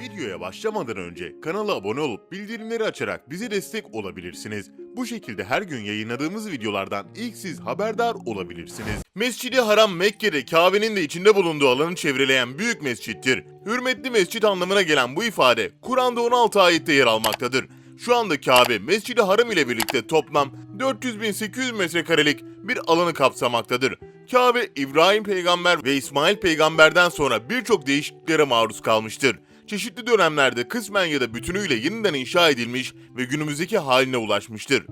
Videoya başlamadan önce kanala abone olup bildirimleri açarak bize destek olabilirsiniz. Bu şekilde her gün yayınladığımız videolardan ilk siz haberdar olabilirsiniz. Mescidi Haram Mekke'de Kabe'nin de içinde bulunduğu alanı çevreleyen büyük mescittir. Hürmetli mescit anlamına gelen bu ifade Kur'an'da 16 ayette yer almaktadır. Şu anda Kabe, Mescid-i Haram ile birlikte toplam 400.800 metrekarelik bir alanı kapsamaktadır. Kabe, İbrahim peygamber ve İsmail peygamberden sonra birçok değişikliklere maruz kalmıştır. Çeşitli dönemlerde kısmen ya da bütünüyle yeniden inşa edilmiş ve günümüzdeki haline ulaşmıştır.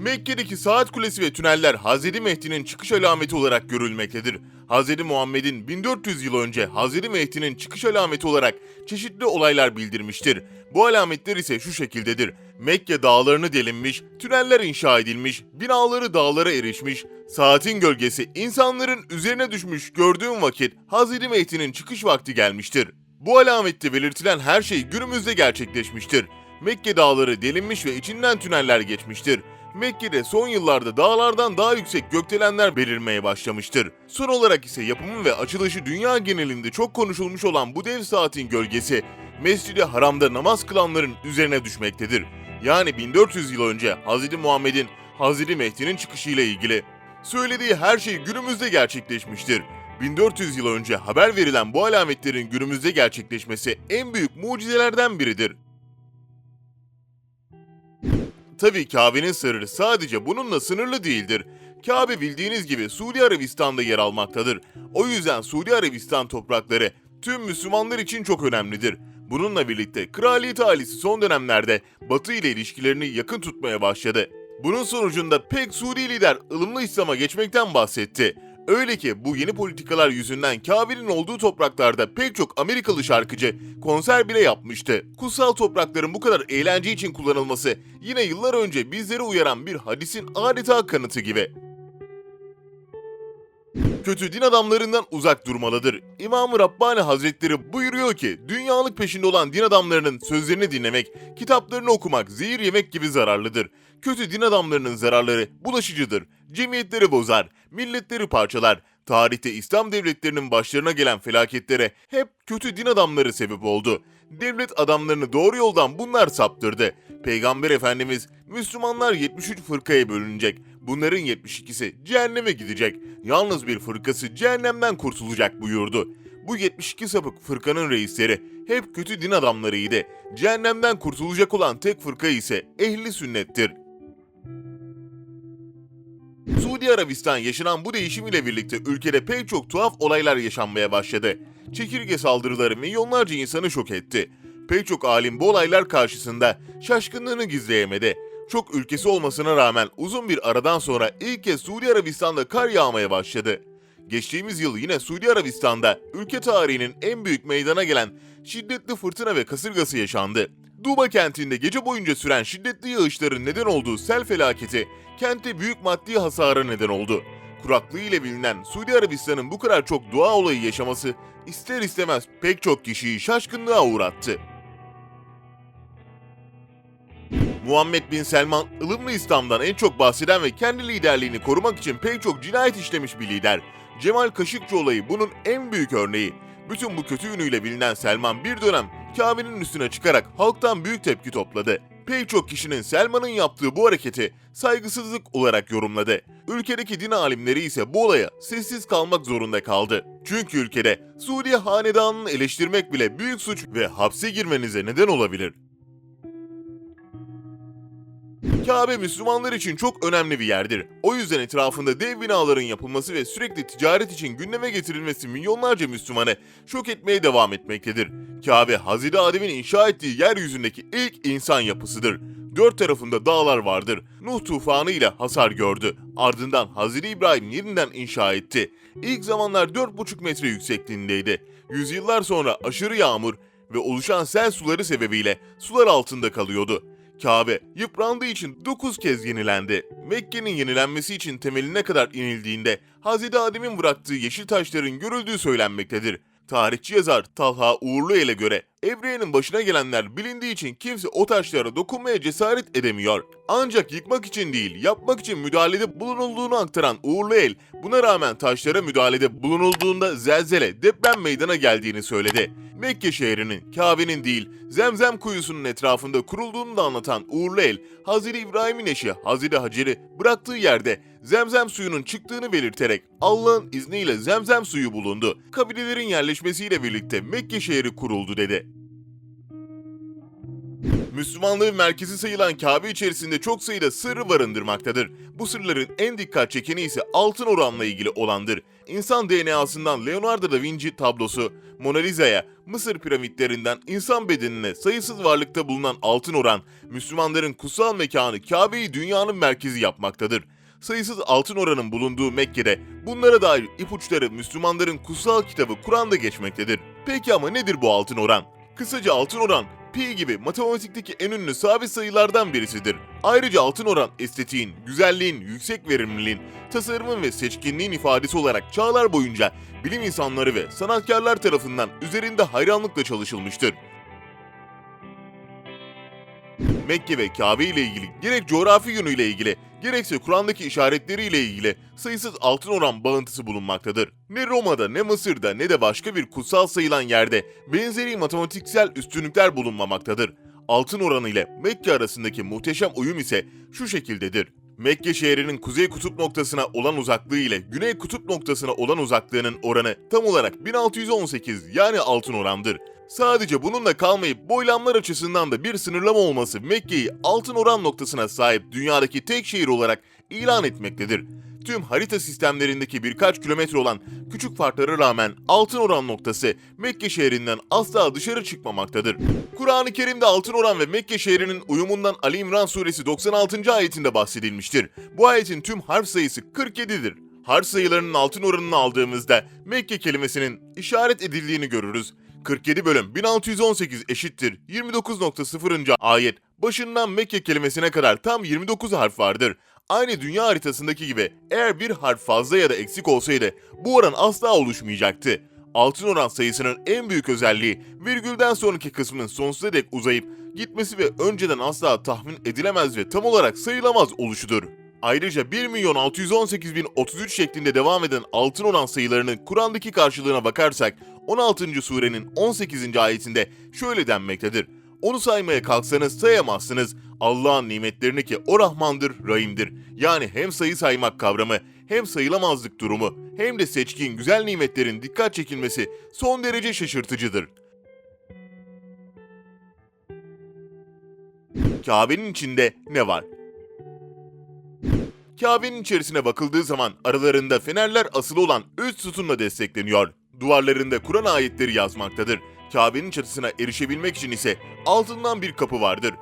Mekke'deki saat kulesi ve tüneller Hz. Mehdi'nin çıkış alameti olarak görülmektedir. Hz. Muhammed'in 1400 yıl önce Hz. Mehdi'nin çıkış alameti olarak çeşitli olaylar bildirmiştir. Bu alametler ise şu şekildedir. Mekke dağlarını delinmiş, tüneller inşa edilmiş, binaları dağlara erişmiş, saatin gölgesi insanların üzerine düşmüş gördüğün vakit Hz. Mehdi'nin çıkış vakti gelmiştir. Bu alamette belirtilen her şey günümüzde gerçekleşmiştir. Mekke dağları delinmiş ve içinden tüneller geçmiştir. Mekke'de son yıllarda dağlardan daha yüksek gökdelenler belirmeye başlamıştır. Son olarak ise yapımı ve açılışı dünya genelinde çok konuşulmuş olan bu dev saatin gölgesi Mescid-i Haram'da namaz kılanların üzerine düşmektedir. Yani 1400 yıl önce Hz. Muhammed'in Hz. Mehdi'nin çıkışıyla ilgili. Söylediği her şey günümüzde gerçekleşmiştir. 1400 yıl önce haber verilen bu alametlerin günümüzde gerçekleşmesi en büyük mucizelerden biridir. Tabii Kabe'nin sırrı sadece bununla sınırlı değildir. Kabe bildiğiniz gibi Suudi Arabistan'da yer almaktadır. O yüzden Suudi Arabistan toprakları tüm Müslümanlar için çok önemlidir. Bununla birlikte kraliyet ailesi son dönemlerde Batı ile ilişkilerini yakın tutmaya başladı. Bunun sonucunda pek Suudi lider ılımlı İslam'a geçmekten bahsetti. Öyle ki bu yeni politikalar yüzünden Kabe'nin olduğu topraklarda pek çok Amerikalı şarkıcı konser bile yapmıştı. Kutsal toprakların bu kadar eğlence için kullanılması yine yıllar önce bizleri uyaran bir hadisin adeta kanıtı gibi. Kötü din adamlarından uzak durmalıdır. İmam-ı Rabbani Hazretleri buyuruyor ki, dünyalık peşinde olan din adamlarının sözlerini dinlemek, kitaplarını okumak zehir yemek gibi zararlıdır. Kötü din adamlarının zararları bulaşıcıdır. Cemiyetleri bozar, milletleri parçalar. Tarihte İslam devletlerinin başlarına gelen felaketlere hep kötü din adamları sebep oldu. Devlet adamlarını doğru yoldan bunlar saptırdı. Peygamber Efendimiz Müslümanlar 73 fırkaya bölünecek. Bunların 72'si cehenneme gidecek. Yalnız bir fırkası cehennemden kurtulacak buyurdu. Bu 72 sapık fırkanın reisleri hep kötü din adamlarıydı. Cehennemden kurtulacak olan tek fırka ise ehli sünnettir. Suudi Arabistan yaşanan bu değişim ile birlikte ülkede pek çok tuhaf olaylar yaşanmaya başladı. Çekirge saldırıları milyonlarca insanı şok etti. Pek çok alim bu olaylar karşısında şaşkınlığını gizleyemedi. Çok ülkesi olmasına rağmen uzun bir aradan sonra ilk kez Suudi Arabistan'da kar yağmaya başladı. Geçtiğimiz yıl yine Suudi Arabistan'da ülke tarihinin en büyük meydana gelen şiddetli fırtına ve kasırgası yaşandı. Duba kentinde gece boyunca süren şiddetli yağışların neden olduğu sel felaketi kente büyük maddi hasara neden oldu. Kuraklığı ile bilinen Suudi Arabistan'ın bu kadar çok doğa olayı yaşaması ister istemez pek çok kişiyi şaşkınlığa uğrattı. Muhammed Bin Selman, ılımlı İslam'dan en çok bahseden ve kendi liderliğini korumak için pek çok cinayet işlemiş bir lider. Cemal Kaşıkçı olayı bunun en büyük örneği. Bütün bu kötü yönüyle bilinen Selman bir dönem Kabe'nin üstüne çıkarak halktan büyük tepki topladı. Pek çok kişinin Selman'ın yaptığı bu hareketi saygısızlık olarak yorumladı. Ülkedeki din alimleri ise bu olaya sessiz kalmak zorunda kaldı. Çünkü ülkede Suudi hanedanını eleştirmek bile büyük suç ve hapse girmenize neden olabilir. Kabe Müslümanlar için çok önemli bir yerdir. O yüzden etrafında dev binaların yapılması ve sürekli ticaret için gündeme getirilmesi milyonlarca Müslümanı şok etmeye devam etmektedir. Kabe, Hazreti Adem'in inşa ettiği yeryüzündeki ilk insan yapısıdır. Dört tarafında dağlar vardır. Nuh tufanı ile hasar gördü. Ardından Hazreti İbrahim yeniden inşa etti. İlk zamanlar 4,5 metre yüksekliğindeydi. Yüzyıllar sonra aşırı yağmur ve oluşan sel suları sebebiyle sular altında kalıyordu. Kabe yıprandığı için 9 kez yenilendi. Mekke'nin yenilenmesi için temeline kadar inildiğinde Hz. Adem'in bıraktığı yeşil taşların görüldüğü söylenmektedir. Tarihçi yazar Talha Uğurluel'e göre evrenin başına gelenler bilindiği için kimse o taşlara dokunmaya cesaret edemiyor. Ancak yıkmak için değil, yapmak için müdahalede bulunulduğunu aktaran Uğurluel, buna rağmen taşlara müdahalede bulunulduğunda zelzele, deprem meydana geldiğini söyledi. Mekke şehrinin, Kabe'nin değil, Zemzem kuyusunun etrafında kurulduğunu da anlatan uğurlu el, Hazreti İbrahim'in eşi Hazreti Hacer'i bıraktığı yerde Zemzem suyunun çıktığını belirterek Allah'ın izniyle Zemzem suyu bulundu. Kabilelerin yerleşmesiyle birlikte Mekke şehri kuruldu dedi. Müslümanlığın merkezi sayılan Kabe içerisinde çok sayıda sırrı barındırmaktadır. Bu sırların en dikkat çekeni ise altın oranla ilgili olandır. İnsan DNA'sından Leonardo da Vinci tablosu, Mona Lisa'ya, Mısır piramitlerinden insan bedenine sayısız varlıkta bulunan altın oran, Müslümanların kutsal mekanı Kabe'yi dünyanın merkezi yapmaktadır. Sayısız altın oranın bulunduğu Mekke'de bunlara dair ipuçları Müslümanların kutsal kitabı Kur'an'da geçmektedir. Peki ama nedir bu altın oran? Kısaca altın oran pi gibi matematikteki en ünlü sabit sayılardan birisidir. Ayrıca altın oran estetiğin, güzelliğin, yüksek verimliliğin, tasarımın ve seçkinliğin ifadesi olarak çağlar boyunca bilim insanları ve sanatkarlar tarafından üzerinde hayranlıkla çalışılmıştır. Mekke ve Kabe ile ilgili gerek coğrafi yönüyle ilgili gerekse Kur'an'daki işaretleriyle ilgili sayısız altın oran bağıntısı bulunmaktadır. Ne Roma'da ne Mısır'da ne de başka bir kutsal sayılan yerde benzeri matematiksel üstünlükler bulunmamaktadır. Altın oranı ile Mekke arasındaki muhteşem uyum ise şu şekildedir. Mekke şehrinin kuzey kutup noktasına olan uzaklığı ile güney kutup noktasına olan uzaklığının oranı tam olarak 1618 yani altın orandır. Sadece bununla kalmayıp boylamlar açısından da bir sınırlama olması Mekke'yi altın oran noktasına sahip dünyadaki tek şehir olarak ilan etmektedir. Tüm harita sistemlerindeki birkaç kilometre olan küçük farklara rağmen altın oran noktası Mekke şehrinden asla dışarı çıkmamaktadır. Kur'an-ı Kerim'de altın oran ve Mekke şehrinin uyumundan Ali İmran suresi 96. ayetinde bahsedilmiştir. Bu ayetin tüm harf sayısı 47'dir. Harf sayılarının altın oranını aldığımızda Mekke kelimesinin işaret edildiğini görürüz. 47 bölüm 1618 eşittir 29.0. ayet başından Mekke kelimesine kadar tam 29 harf vardır. Aynı dünya haritasındaki gibi eğer bir harf fazla ya da eksik olsaydı bu oran asla oluşmayacaktı. Altın oran sayısının en büyük özelliği virgülden sonraki kısmının sonsuza dek uzayıp gitmesi ve önceden asla tahmin edilemez ve tam olarak sayılamaz oluşudur. Ayrıca 1 milyon 618 bin 33 şeklinde devam eden altın oran sayılarının Kur'an'daki karşılığına bakarsak 16. surenin 18. ayetinde şöyle denmektedir. Onu saymaya kalksanız sayamazsınız. Allah'ın nimetlerini ki o Rahmandır, Rahim'dir. Yani hem sayı saymak kavramı, hem sayılamazlık durumu, hem de seçkin güzel nimetlerin dikkat çekilmesi son derece şaşırtıcıdır. Kabe'nin içinde ne var? Kabe'nin içerisine bakıldığı zaman aralarında fenerler asılı olan üç sütunla destekleniyor. Duvarlarında Kur'an ayetleri yazmaktadır. Kabe'nin çatısına erişebilmek için ise altından bir kapı vardır.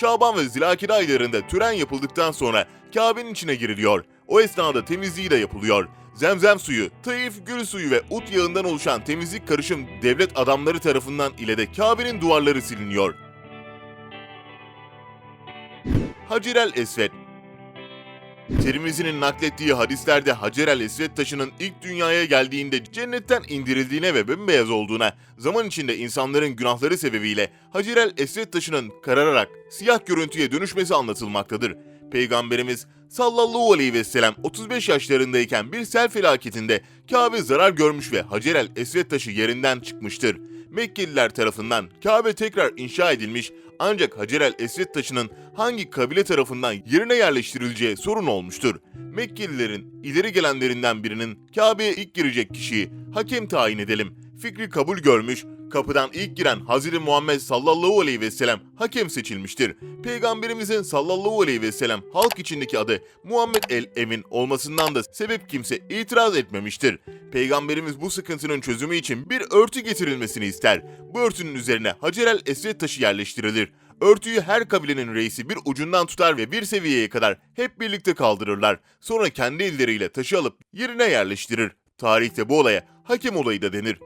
Şaban ve Zilakir aylarında tören yapıldıktan sonra Kabe'nin içine giriliyor. O esnada temizliği de yapılıyor. Zemzem suyu, Taif gül suyu ve ut yağından oluşan temizlik karışım devlet adamları tarafından ile de Kabe'nin duvarları siliniyor. Hacer el Esved Tirmizi'nin naklettiği hadislerde Hacer el Esved taşının ilk dünyaya geldiğinde cennetten indirildiğine ve bembeyaz olduğuna, zaman içinde insanların günahları sebebiyle Hacer el Esved taşının karararak siyah görüntüye dönüşmesi anlatılmaktadır. Peygamberimiz sallallahu aleyhi ve sellem 35 yaşlarındayken bir sel felaketinde Kabe zarar görmüş ve Hacer el Esved taşı yerinden çıkmıştır. Mekkeliler tarafından Kabe tekrar inşa edilmiş ancak Hacer el Esved taşının hangi kabile tarafından yerine yerleştirileceği sorun olmuştur. Mekkelilerin ileri gelenlerinden birinin Kabe'ye ilk girecek kişiyi hakem tayin edelim. Fikri kabul görmüş, kapıdan ilk giren Hazreti Muhammed sallallahu aleyhi ve sellem hakem seçilmiştir. Peygamberimizin sallallahu aleyhi ve sellem halk içindeki adı Muhammed el Emin olmasından da sebep kimse itiraz etmemiştir. Peygamberimiz bu sıkıntının çözümü için bir örtü getirilmesini ister. Bu örtünün üzerine Hacer el Esved taşı yerleştirilir. Örtüyü her kabilenin reisi bir ucundan tutar ve bir seviyeye kadar hep birlikte kaldırırlar. Sonra kendi elleriyle taşı alıp yerine yerleştirir. Tarihte bu olaya hakem olayı da denir.